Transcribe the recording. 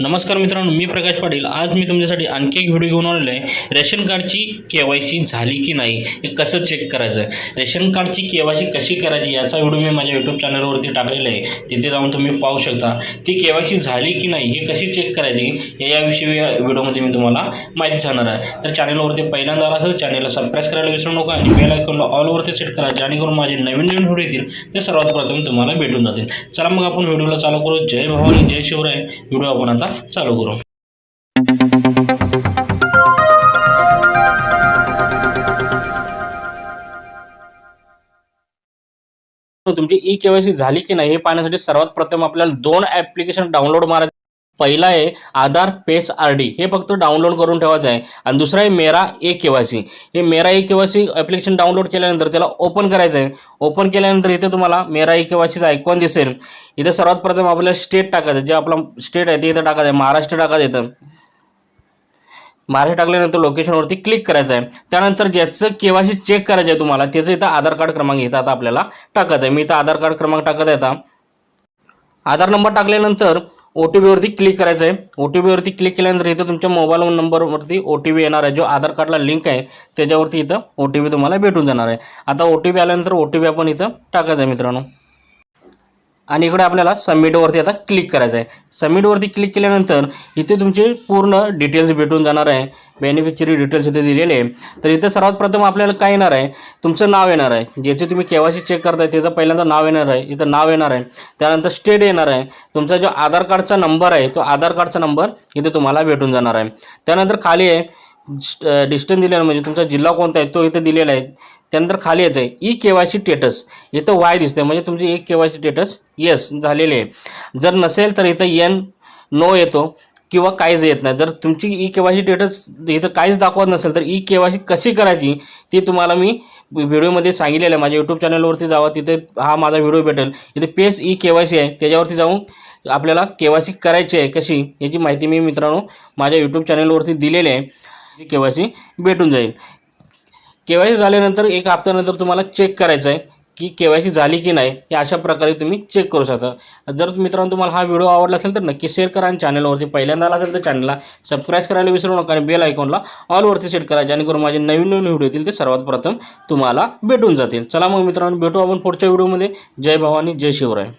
नमस्कार मित्रांनो मी प्रकाश पाटील. आज मी तुमच्यासाठी आणखी एक व्हिडिओ घेऊन आलेलो आहे. रेशन कार्डची के वाय सी झाली की नाही हे कसं चेक करायचं? आहे रेशन कार्डची के वाय सी कशी करायची याचा व्हिडिओ मी माझ्या यूट्यूब चॅनलवरती टाकलेला आहे. तिथे जाऊन तुम्ही पाहू शकता. ती के वाय सी झाली की नाही हे कशी चेक करायची हे याविषयी या व्हिडिओमध्ये मी तुम्हाला माहिती सांगणार आहे. तर चॅनलवरती पहिल्यांदा आला असेल चॅनलला सबस्क्राईब करायला विसरू नका आणि बेल आयकॉनला ऑलवरती सेट करा जेणेकरून माझे नवीन नवीन व्हिडिओ येतील ते सर्वात प्रथम तुम्हाला भेटून जातील. चला मग आपण व्हिडिओला चालू करू. जय भवानी जय शिवराय. व्हिडिओ आपण चालू करू. तुमची ई केवायसी झाली की नाही हे पाहण्यासाठी सर्वात प्रथम आपल्याला दोन ऍप्लिकेशन डाउनलोड मारायचे पहिला आहे आधार पेस आर डी. हे फक्त डाउनलोड करून ठेवायचं आहे. आणि दुसरा आहे मेरा ए के वाय सी हे मेरा A K Y application download केल्यानंतर त्याला ओपन करायचं आहे. ओपन केल्यानंतर इथे तुम्हाला मेरा ए के आयकॉन दिसेल. इथे सर्वात प्रथम आपल्याला स्टेट टाकायचं जे आपला स्टेट आहे ते इथं टाकायचं आहे. महाराष्ट्र टाकायचं इथं. महाराष्ट्र टाकल्यानंतर लोकेशनवरती क्लिक करायचं आहे. त्यानंतर ज्याचं केवायसी चेक करायचं आहे तुम्हाला त्याचं इथं आधार कार्ड क्रमांक इथं आता आपल्याला टाकायचं आहे. मी इथं आधार कार्ड क्रमांक टाकत आहे आधार नंबर टाकल्यानंतर ओ टी पीवरती क्लिक करायचं आहे. ओ टी पीवरती क्लिक केल्यानंतर इथं तुमच्या मोबाईल नंबरवरती ओ टी पी येणार आहे. जो आधार कार्डला लिंक आहे त्याच्यावरती इथं ओ टी पी तुम्हाला भेटून जाणार आहे. आता ओ टी पी आल्यानंतर ओ टी पी आपण इथं टाकायचं आहे मित्रांनो. आणि इकडे आपल्याला सबमिटवरती आता क्लिक करायचं आहे. सबमिटवरती क्लिक केल्यानंतर इथे तुमचे पूर्ण डिटेल्स भेटून जाणार आहे. बेनिफिशरी डिटेल्स इथे दिलेले आहे. तर इथे सर्वात प्रथम आपल्याला काय येणार आहे? तुमचं नाव येणार आहे. ज्याचे तुम्ही केवायसी चेक करताय त्याचं पहिल्यांदा नाव येणार आहे. इथं नाव येणार आहे. त्यानंतर स्टेट येणार आहे. तुमचा जो आधार कार्डचा नंबर आहे तो आधार कार्डचा नंबर इथे तुम्हाला भेटून जाणार आहे. त्यानंतर खाली आहे. डिस्टन्स दिलेला म्हणजे तुमचा जिल्हा कोणता आहे तो इथं दिलेला आहे. त्यानंतर खाली यायचं आहे E K Y C status. इथं वाय दिसते म्हणजे तुमची E K Y C status yes झालेले आहे. जर नसेल तर इथं एन नो येतो किंवा काहीच येत नाही. जर तुमची E K Y C status इथं काहीच दाखवत नसेल तर ई के वाय सी कशी करायची ती तुम्हाला मी व्हिडिओमध्ये सांगितलेलं आहे. माझ्या यूट्यूब चॅनलवरती जावा. तिथे हा माझा व्हिडिओ भेटेल. इथे पेस ई के वाय सी आहे. त्याच्यावरती जाऊन आपल्याला के वाय सी करायची आहे कशी याची माहिती मी मित्रांनो माझ्या यूट्यूब चॅनलवरती दिलेली आहे. के वाय सी भेटून जाईल. के वाय सी झाल्यानंतर एक हप्त्यानंतर तुम्हाला चेक करायचं आहे की के वाय सी झाली की नाही हे अशा प्रकारे तुम्ही चेक करू शकता. जर मित्रांनो तुम्हाला हा व्हिडिओ आवडला असेल तर नक्की शेअर करा आणि चॅनलवरती पहिल्यांदा आला असेल तर चॅनलला सबस्क्राईब करायला विसरू नका आणि बेल आयकॉनला ऑलवरती सेट करा जेणेकरून माझे नवीन नवीन व्हिडिओ येतील ते सर्वात प्रथम तुम्हाला भेटून जातील. चला मग मित्रांनो भेटू आपण पुढच्या व्हिडिओमध्ये जय भवानी जय शिवराय.